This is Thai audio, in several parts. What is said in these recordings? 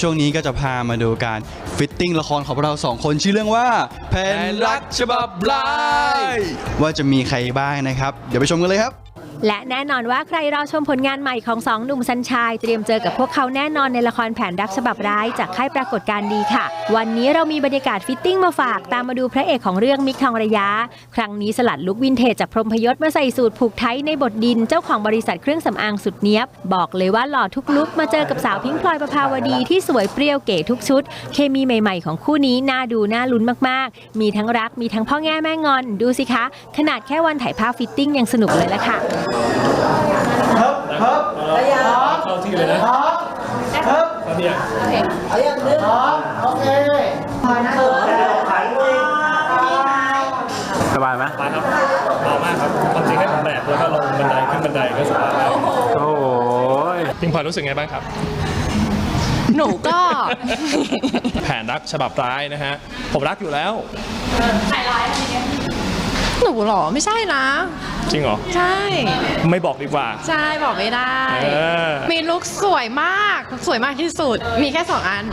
ช่วงนี้ก็จะพามาดูการฟิตติ้งละครของเราสองคนชื่อเรื่องว่าแผนรักฉบับลายว่าจะมีใครบ้างนะครับ เดี๋ยวไปชมกันเลยครับ และแน่นอนว่าใครรอชมผลงานใหม่ของสองหนุ่มสัญชัยเตรียมเจอกับพวกเขาแน่นอนในละครแผนรักฉบับร้ายจากค่ายปรากฏการณ์ดีค่ะ วันนี้เรามีบรรยากาศฟิตติ้งมาฝากตามมาดูพระเอกของเรื่องมิกทองระยะ ครั้งนี้สลัดลุควินเทจจากพรมพยศมาใส่สูตรผูกไทยในบทดินเจ้าของบริษัทเครื่องสำอางสุดเนี้ยบ บอกเลยว่าหล่อทุกลุคมาเจอกับสาวพิงพลอยประภาวดีที่สวยเปรี้ยวเก๋ทุกชุด เคมีใหม่ ๆ ของคู่นี้น่าดูน่าลุ้นมากๆ มีทั้งรักมีทั้งพ่อแง่แม่งอน ดูสิคะ ขนาดแค่วันถ่ายภาพฟิตติ้งยังสนุกเลยละค่ะเข้าที่เลยนะครับเนี่ยสบายไหมมาครับเบามากครับความจริงให้ผมแบกแล้วก็ลงบันไดขึ้นบันไดก็สบายแล้วโอ้ยพิงพลอยรู้สึกไงบ้างครับ หนูก็ แผนรักฉบับร้ายนะฮะ ผมรักอยู่แล้ว หนูเหรอไม่ใช่นะ จริงเหรอ ใช่ ไม่บอกดีกว่า ใช่บอกไม่ได้ เออ มีลุคสวยมากสวยมากที่สุด มีแค่สองอัน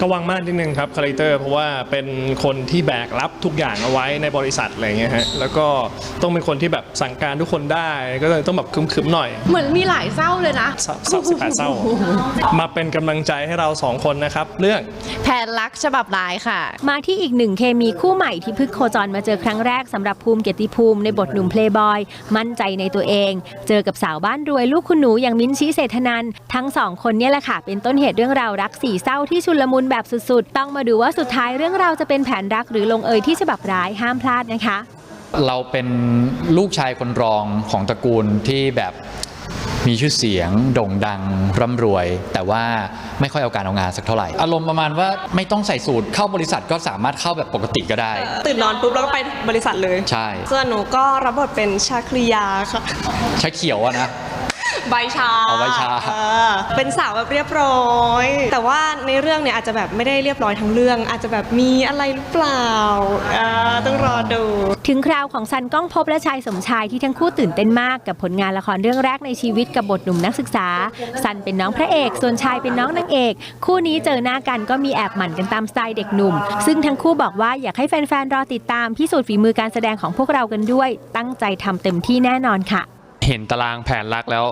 ก็วางมากนิดนึงครับคาแรคเตอร์เพราะว่าเป็นคนที่แบกรับทุกอย่างเอาไว้ในบริษัทอะไรเงี้ยฮะแล้วก็ต้องเป็นคนที่แบบสั่งการทุกคนได้ก็เลยต้องแบบคึมๆหน่อย เหมือนมีหลายเศร้าเลยนะเศร้าเศร้าสิบแปดเศร้า มาเป็นกำลังใจให้เราสองคนนะครับ เรื่อง แผนรักฉบับร้ายค่ะ มาที่อีกหนึ่งเคมีคู่ใหม่ที่เพิ่งโคจรมาเจอครั้งแรกสำหรับภูมิเกียรติภูมิในบทหนุ่มเพลย์บอย มั่นใจในตัวเอง เจอกับสาวบ้านรวยลูกคุณหนูอย่างมิ้นท์ชี้เศรษฐนันท์ทั้งสองคนเนี่ยแหละค่ะ เป็นต้นเหตุเรื่องราวรักสี่เศร้าที่ชุลมุนแบบสุดๆ ต้องมาดูว่าสุดท้ายเรื่องราวจะเป็นแผนรักหรือลงเอยที่ฉบับร้ายห้ามพลาดนะคะ เราเป็นลูกชายคนรองของตระกูลที่แบบ มีชื่อเสียงโด่งดังร่ำรวย แต่ว่าไม่ค่อยเอาการเอางานสักเท่าไหร่ อารมณ์ประมาณว่าไม่ต้องใส่สูตรเข้าบริษัทก็สามารถเข้าแบบปกติก็ได้ ตื่นนอนปุ๊บแล้วก็ไปบริษัทเลยใช่ส่วนหนูก็รับบทเป็นชาคริยาค่ะใช้เขียวอะนะใบชาเอาใบชาเออเป็นสาวแบบเรียบร้อย แต่ว่าในเรื่องเนี่ยอาจจะแบบไม่ได้เรียบร้อยทั้งเรื่อง อาจจะแบบมีอะไรหรือเปล่าอ่าต้องรอดู ถึงคราวของซันก้องภพบและชายสมชายที่ทั้งคู่ตื่นเต้นมากกับผลงานละครเรื่องแรกในชีวิตกับบทหนุ่มนักศึกษา ซันเป็นน้องพระเอก ส่วนชายเป็นน้องนางเอก คู่นี้เจอหน้ากันก็มีแอบหมั่นกันตามสไตล์เด็กหนุ่ม ซึ่งทั้งคู่บอกว่าอยากให้แฟนๆรอติดตามพิสูจน์ฝีมือการแสดงของพวกเรากันด้วย ตั้งใจทำเต็มที่แน่นอนค่ะ เห็นตารางแผนรักแล้ว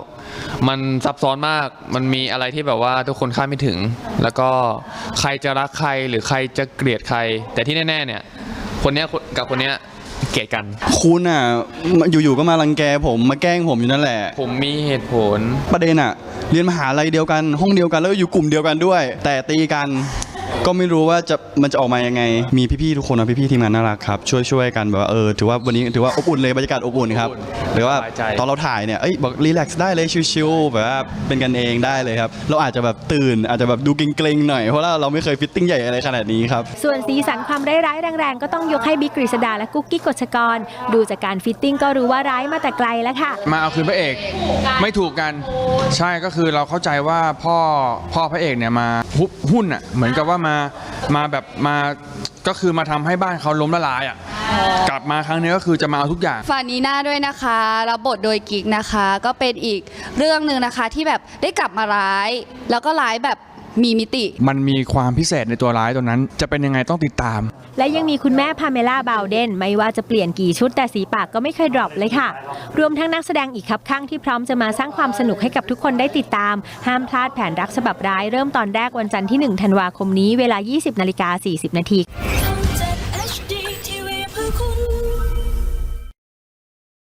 มันซับซ้อนมากมันมีอะไรที่แบบว่าทุกคนคาดไม่ถึง แล้วก็ใครจะรักใครหรือใครจะเกลียดใคร แต่ที่แน่ๆเนี่ยคนนี้กับคนเนี้ย เกลียดกัน คุณอะอยู่ๆก็มารังแกผมมาแกล้งผมอยู่นั่นแหละ ผมมีเหตุผล ประเด็นอะเรียนมหาลัยเดียวกันห้องเดียวกันแล้วก็อยู่กลุ่มเดียวกันด้วย แต่ตีกัน ก็ไม่รู้ว่าจะมันจะออกมายังไง มีพี่ๆทุกคนนะพี่ๆทีมงานน่ารักครับช่วยช่วยกันแบบว่าเออถือว่าวันนี้ถือว่าอบอุ่นเลยบรรยากาศอบอุ่นครับหรือว่าสบายใจ ตอนเราถ่ายเนี่ยเอ้ยบอกรีแลกซ์ได้เลยชิลๆแบบว่าเป็นกันเองได้เลยครับเราอาจจะแบบตื่นอาจจะแบบดูเกรงๆหน่อยเพราะว่าเราไม่เคยฟิตติ้งใหญ่อะไรขนาดนี้ครับ ส่วนสีสันความร้ายๆแรงๆ ก็ต้องยกให้บิ๊กกฤษดาและกุ๊กกิ๊กกฎชกร ดูจากการฟิตติ้งก็รู้ว่าร้ายมาแต่ไกลแล้วค่ะ มาเอาคืนพระเอกไม่ถูกกันใช่ก็คือเราเข้าใจว่าพ่อพ่อพระเอกเนี่ยมาฮุบหุ้นอะเหมือนกับว่ามามาแบบมาก็คือมาทำให้บ้านเขาล้มละลายอะกลับมาครั้งนี้ก็คือจะมาเอาทุกอย่าง ฝากนีน่าด้วยนะคะรับบทโดยกิ๊กนะคะ ก็เป็นอีกเรื่องหนึ่งนะคะที่แบบได้กลับมาร้าย แล้วก็ร้ายแบบ มีมิติ มันมีความพิเศษในตัวร้ายตัวนั้น จะเป็นยังไงต้องติดตาม และยังมีคุณแม่พาเมล่าบาวเดน ไม่ว่าจะเปลี่ยนกี่ชุดแต่สีปากก็ไม่เคยดรอปเลยค่ะ รวมทั้งนักแสดงอีกครับข้างที่พร้อมจะมาสร้างความสนุกให้กับทุกคนได้ติดตาม ห้ามพลาดแผนรักฉบับร้ายเริ่มตอนแรกวันจันทร์ที่ 1 ธันวาคมนี้เวลา 20นาฬิกา40นาที